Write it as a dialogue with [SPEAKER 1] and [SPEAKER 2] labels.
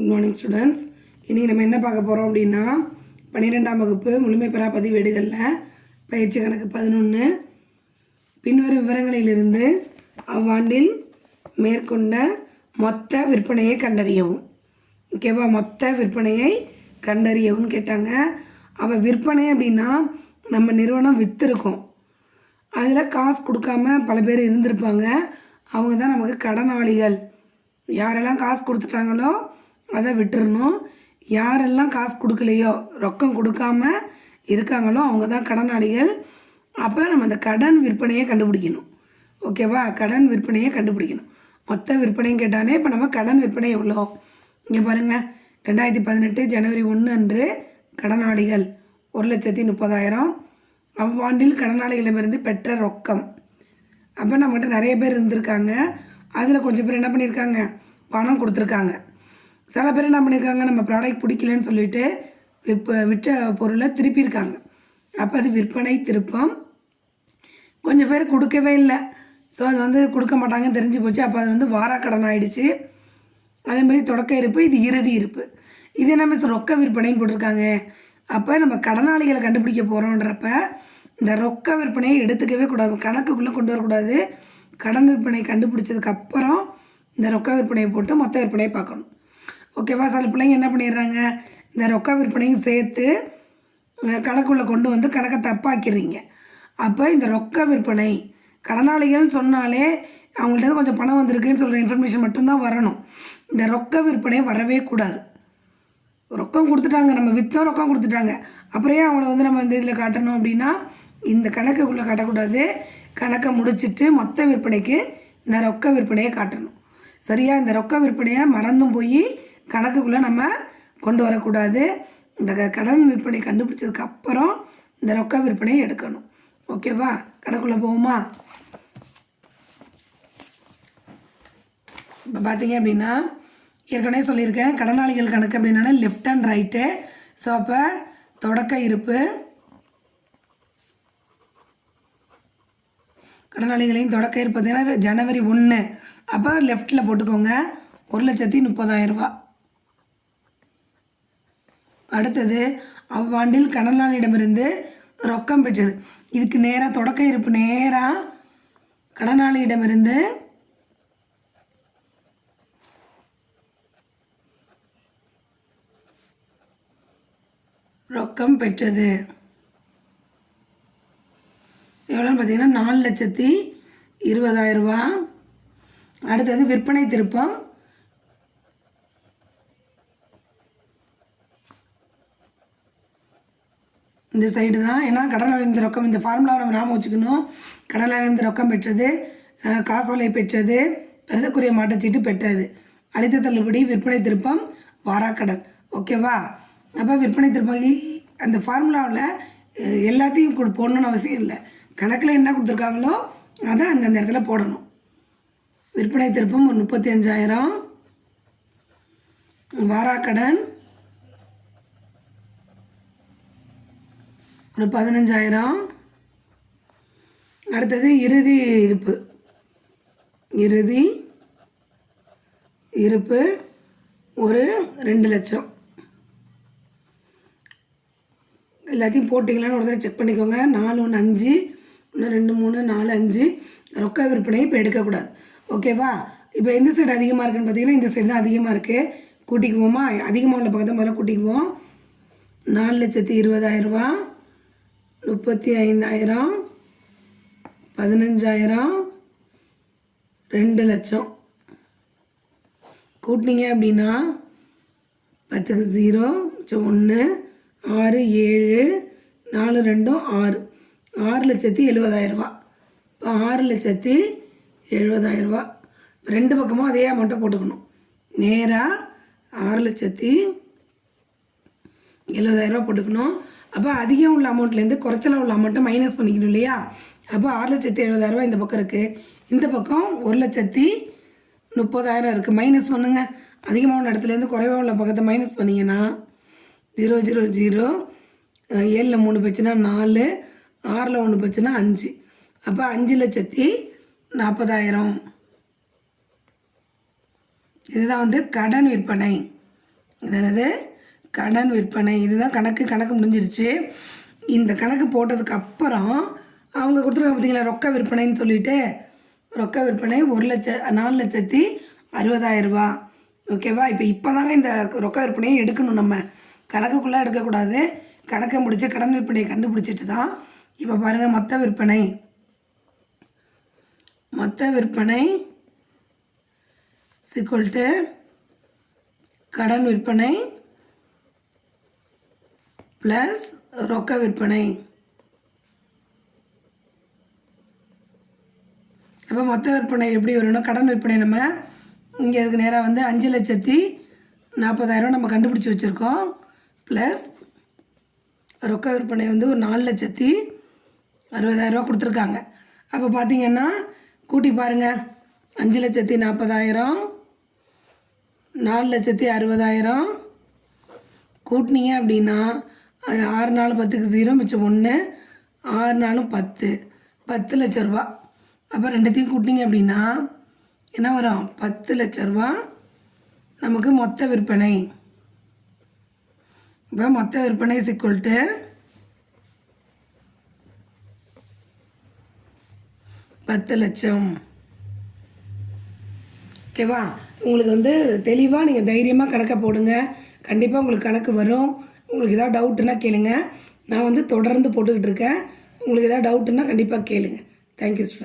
[SPEAKER 1] Good morning students இனி நம்ம என்ன பார்க்க போகிறோம் அப்படின்னா பன்னிரெண்டாம் வகுப்பு முழுமை பெறா பதிவேடுகளில் பயிற்சி கணக்கு பதினொன்று பின்வரும் விவரங்களிலிருந்து அவ்வாண்டில் மேற்கொண்ட மொத்த விற்பனையை கண்டறியவும். ஓகேவா மொத்த விற்பனையை கண்டறியவும் கேட்டாங்க. அவள் விற்பனை அப்படின்னா நம்ம நிறுவனம் விற்றுருக்கோம் அதில் காசு கொடுக்காம பல பேர் இருந்திருப்பாங்க. அவங்க தான் நமக்கு கடனாளிகள். யாரெல்லாம் காசு கொடுத்துட்டாங்களோ அதை விட்டுறணும். யாரெல்லாம் காசு கொடுக்கலையோ ரொக்கம் கொடுக்காம இருக்காங்களோ அவங்க தான் கடனாளிகள். அப்போ நம்ம அந்த கடன் விற்பனையை கண்டுபிடிக்கணும். ஓகேவா கடன் விற்பனையை கண்டுபிடிக்கணும். மொத்த விற்பனையும் கேட்டாலே இப்போ நம்ம கடன் விற்பனை எவ்வளோ? இங்கே பாருங்கள் ரெண்டாயிரத்தி பதினெட்டு ஜனவரி ஒன்று அன்று கடனாளிகள் ஒரு லட்சத்தி முப்பதாயிரம். அவ்வாண்டில் கடனாளிகளிடமிருந்து பெற்ற ரொக்கம். அப்போ நம்மகிட்ட நிறைய பேர் இருந்திருக்காங்க. அதில் கொஞ்சம் பேர் என்ன பண்ணியிருக்காங்க? பணம் கொடுத்துருக்காங்க. சில பேர் என்ன பண்ணியிருக்காங்க நம்ம ப்ராடக்ட் பிடிக்கலன்னு சொல்லிட்டு விற்ப விற்ற பொருளை திருப்பியிருக்காங்க. அப்போ அது விற்பனை திருப்பம். கொஞ்சம் பேர் கொடுக்கவே இல்லை. ஸோ அது வந்து கொடுக்க மாட்டாங்கன்னு தெரிஞ்சு போச்சு. அப்போ அது வந்து வாராக்கடன் ஆகிடுச்சு அதே மாதிரி தொடக்க இருப்பு இது இறுதி இருப்பு. இது என்ன ரொக்க விற்பனைன்னு போட்டிருக்காங்க. அப்போ நம்ம கடனாளிகளை கண்டுபிடிக்க போகிறோன்றப்ப இந்த ரொக்க விற்பனையை எடுத்துக்கவே கூடாது. கணக்குக்குள்ளே கொண்டு வரக்கூடாது. கடன் விற்பனை கண்டுபிடிச்சதுக்கப்புறம் இந்த ரொக்க விற்பனையை போட்டு மொத்த விற்பனையை பார்க்கணும். ஓகேவா சில பிள்ளைங்க என்ன பண்ணிடுறாங்க? இந்த ரொக்க விற்பனையும் சேர்த்து கணக்குள்ளே கொண்டு வந்து கணக்கை தப்பாக்கிறீங்க அப்போ இந்த ரொக்க விற்பனை கடனாளிகள்னு சொன்னாலே அவங்கள்ட்ட கொஞ்சம் பணம் வந்திருக்குன்னு சொல்கிற இன்ஃபர்மேஷன் மட்டும்தான் வரணும். இந்த ரொக்க விற்பனை வரவே கூடாது. ரொக்கம் கொடுத்துட்டாங்க நம்ம விற்றோம் ரொக்கம் கொடுத்துட்டாங்க. அப்புறம் அவங்கள வந்து நம்ம இந்த இதில் காட்டணும் அப்படின்னா இந்த கணக்குக்குள்ளே காட்டக்கூடாது. கணக்கை முடிச்சிட்டு மொத்த விற்பனைக்கு இந்த ரொக்க விற்பனையை காட்டணும். சரியா? இந்த ரொக்க விற்பனையை மறந்தும் போய் கணக்குக்குள்ளே நம்ம கொண்டு வரக்கூடாது. இந்த க- கடன் விற்பனை கண்டுபிடிச்சதுக்கு அப்புறம் இந்த ரொக்க விற்பனையை எடுக்கணும். ஓகேவா? கணக்குள்ளே போவோமா? இப்போ பார்த்தீங்க அப்படின்னா ஏற்கனவே சொல்லியிருக்கேன் கடனாளிகள் கணக்கு அப்படின்னா லெஃப்ட் அண்ட் ரைட்டு ஸோ அப்போ தொடக்க இருப்பு கடனாளிகளையும் தொடக்க இருப்பு பார்த்தீங்கன்னா ஜனவரி ஒன்று அப்போ லெஃப்ட்டில் போட்டுக்கோங்க. ஒரு லட்சத்தி முப்பதாயிரம் ரூபா. அடுத்தது அவ்வாண்டில் கடனாளியிடமிருந்து ரொக்கம் பெற்றது. இதுக்கு நேராக தொடக்க இருப்பு நேராக கடனாளியிடமிருந்து ரொக்கம் பெற்றது. எவ்வளோன்னு பார்த்தீங்கன்னா நாலு லட்சத்தி இருபதாயிரம் ரூபா. அடுத்தது விற்பனை திருப்பம். இந்த சைடு தான். ஏன்னா கடனாளிந்த ரொக்கம் இந்த ஃபார்முலாவை நம்ம ஞாபகம் வச்சுக்கணும். கடனாளிந்த ரொக்கம் பெற்றது காசோலை பெற்றது பெருதக்குரிய மாட்டச்சீட்டு பெற்றது. அளித்த தள்ளுபடி விற்பனை திருப்பம் வாராக்கடன் ஓகேவா அப்போ விற்பனை திருப்பம் அந்த ஃபார்முலாவில் எல்லாத்தையும் கொடு போடணும்னு அவசியம் இல்லை. கணக்கில் என்ன கொடுத்துருக்காங்களோ அதை அந்தந்த இடத்துல போடணும். விற்பனை திருப்பம் ஒரு முப்பத்தி அஞ்சாயிரம். வாராக்கடன் ஒரு பதினஞ்சாயிரம். அடுத்தது இறுதி இருப்பு. இறுதி இருப்பு ஒரு ரெண்டு லட்சம். எல்லாத்தையும் போட்டிங்களான்னு ஒரு தடவை செக் பண்ணிக்கோங்க. நாலு ஒன்று அஞ்சு ஒன்று ரெண்டு மூணு நாலு அஞ்சு. ரொக்க விற்பனையும் இப்போ எடுக்கக்கூடாது. ஓகேவா இப்போ எந்த சைடு அதிகமாக இருக்குன்னு பார்த்தீங்கன்னா இந்த சைடு தான் அதிகமாக இருக்குது கூட்டிக்குவோமா? அதிகமாக உள்ள பக்கத்தை முதல்ல கூட்டிக்குவோம். நாலு லட்சத்தி இருபதாயிரரூபா முப்பத்தி ஐந்தாயிரம் பதினஞ்சாயிரம் ரெண்டு லட்சம். கூட்டினீங்க அப்படின்னா பத்துக்கு ஜீரோ ஒன்று ஆறு ஏழு நாலு ரெண்டும் ஆறு. ஆறு லட்சத்தி எழுபதாயிரரூபா. இப்போ ஆறு லட்சத்தி எழுபதாயிரரூபா. ரெண்டு பக்கமும் அதே அமௌண்ட்டை போட்டுக்கணும். நேராக ஆறு லட்சத்தி எழுபதாயிரரூவா போட்டுக்கணும். அப்போ அதிகம் உள்ள அமௌண்ட்லேருந்து குறைச்சலாக உள்ள அமௌண்ட்டை மைனஸ் பண்ணிக்கணும் இல்லையா? அப்போ ஆறு லட்சத்தி எழுபதாயிரரூவா இந்த பக்கம் இருக்குது இந்த பக்கம் ஒரு லட்சத்தி முப்பதாயிரம் இருக்குது மைனஸ் பண்ணுங்கள் அதிகமாக உள்ள இடத்துலேருந்து குறைவாக உள்ள பக்கத்தை மைனஸ் பண்ணிங்கன்னா ஜீரோ ஜீரோ ஜீரோ ஏழில் மூணு போச்சுன்னா நாலு ஆறில் ஒன்று போச்சுன்னா அஞ்சு. அப்போ அஞ்சு லட்சத்தி நாற்பதாயிரம் இதுதான் வந்து கடன் விற்பனை. இது என்னது? கடன் விற்பனை இதுதான் கணக்கு கணக்கு முடிஞ்சிருச்சு. இந்த கணக்கு போட்டதுக்கு அப்புறம் அவங்க கொடுத்துருக்காங்க பார்த்தீங்களா ரொக்க விற்பனைன்னு சொல்லிட்டு. ரொக்க விற்பனை ஒரு லட்ச நாலு லட்சத்தி அறுபதாயிரரூபா ஓகேவா இப்போ இப்போ தாங்க இந்த ரொக்க விற்பனையை எடுக்கணும் நம்ம. கணக்குக்குள்ளே எடுக்கக்கூடாது. கணக்கை முடித்து கடன் விற்பனையை கண்டுபிடிச்சிட்டு தான் இப்போ பாருங்கள் மொத்த விற்பனை. மொத்த விற்பனை சிக்கல்ட்டு கடன் விற்பனை ப்ளஸ் ரொக்க விற்பனை. அப்போ மொத்த விற்பனை எப்படி வரணும் கடன் விற்பனை நம்ம இங்கே அதுக்கு நேராக வந்து அஞ்சு லட்சத்தி நாற்பதாயிரம் நம்ம கண்டுபிடிச்சி வச்சுருக்கோம். ப்ளஸ் ரொக்க விற்பனை வந்து ஒரு நாலு லட்சத்தி அறுபதாயிரரூவா கொடுத்துருக்காங்க. அப்போ பார்த்தீங்கன்னா கூட்டி பாருங்கள் அஞ்சு லட்சத்தி நாற்பதாயிரம் நாலு லட்சத்தி அறுபதாயிரம். கூட்டினீங்க அப்படின்னா அது ஆறு நாலு பத்துக்கு ஜீரோ மிச்சம் ஒன்று ஆறு நாளும் பத்து. பத்து லட்ச ரூபா. அப்போ ரெண்டுத்தையும் கூட்டிங்க அப்படின்னா என்ன வரும்? பத்து லட்ச ரூபா நமக்கு மொத்த விற்பனை. இப்போ மொத்த விற்பனை சிக்கல்ட்டு பத்து லட்சம். ஓகேவா உங்களுக்கு வந்து தெளிவாக நீங்கள் தைரியமாக கணக்கை போடுங்க. கண்டிப்பாக உங்களுக்கு கணக்கு வரும். உங்களுக்கு ஏதாவது டவுட்டுன்னா கேளுங்கள் நான் வந்து தொடர்ந்து போட்டுக்கிட்டு இருக்கேன். உங்களுக்கு ஏதாவது டவுட்டுன்னா கண்டிப்பாக கேளுங்கள் தேங்க்யூ ஸ்டூடெண்ட்